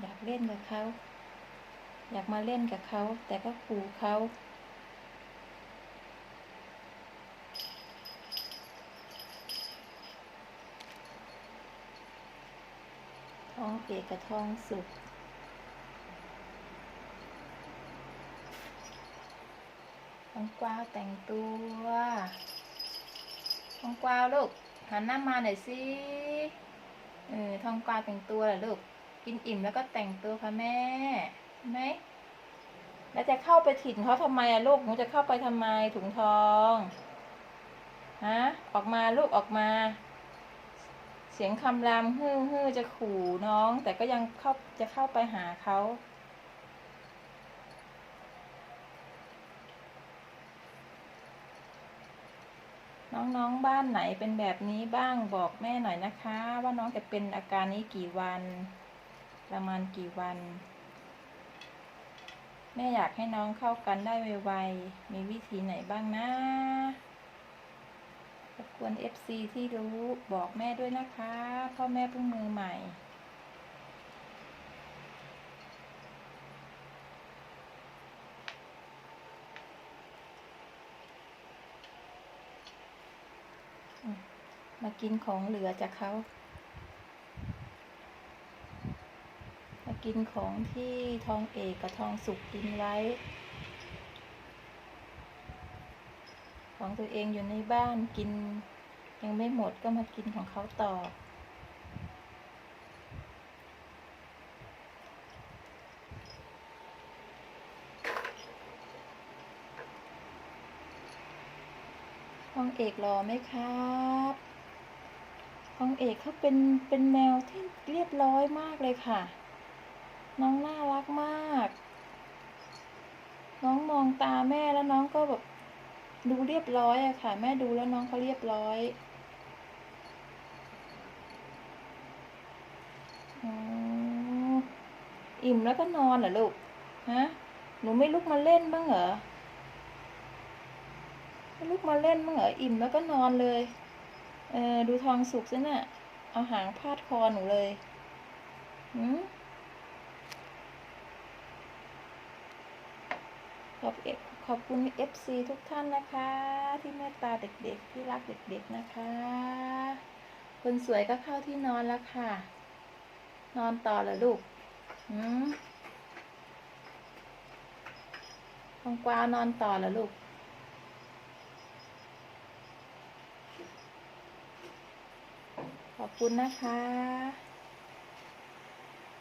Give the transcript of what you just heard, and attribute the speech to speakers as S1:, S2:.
S1: อยากเล่นกับเขา อยากมาเล่นกับเขา แต่ก็ขู่เขาท้องเปียกกับท้องสุกท้องกวาวแต่งตัวท้องกวาวลูกหันหน้ามาหน่อยสิ เออท้องกวาวแต่งตัวเหรอลูก กินอิ่มแล้วก็แต่งตัวค่ะแม่ไหมแล้วจะเข้าไปถิ่นเขาทำไมอะลูกหนูจะเข้าไปทำไมถุงทองฮะออกมาลูกออกมา เสียงคำรามฮือฮือจะขู่น้อง แต่ก็ยังเข้าจะเข้าไปหาเขาน้องๆ บ้านไหนเป็นแบบนี้บ้างบอกแม่หน่อยนะคะ ว่าน้องจะเป็นอาการนี้กี่วัน ประมาณกี่วัน แม่อยากให้น้องเข้ากันได้ไวๆ มีวิธีไหนบ้างนะรบกวน FC ที่รู้บอกแม่ด้วยนะคะ พ่อแม่เพิ่งมือใหม่ มากินของเหลือจากเขา มา กินของที่ทองเอกกับทองสุกกินไว้ ของตัวเองอยู่ในบ้านกิน ยังไม่หมดก็มากินของเขาต่อ ทองเอกรอไหมครับทองเอกเขาเป็นเป็นแมวที่เรียบร้อยมากเลยค่ะ น้องน่ารักมาก น้องมองตาแม่แล้วน้องก็แบบดูเรียบร้อยอะค่ะ แม่ดูแล้วน้องเขาเรียบร้อยอิ่มแล้วก็นอนเหรอลูก ฮะ หนูไม่ลุกมาเล่นบ้างเหรอไม่ลุกมาเล่นบ้างเหรอ อิ่มแล้วก็นอนเลย เออดูทองสุกซะน่ะ เอาหางพาดคอหนูเลยหืม อบขอบคุณ FC ทุกท่านนะคะ ที่เมตตาเด็กๆ ที่รักเด็กๆนะคะ คนสวยก็เข้าที่นอนแล้วค่ะ นอนต่อเหรอลูกหืมทองกวาวนอนต่อเหรอลูกขอบคุณนะคะ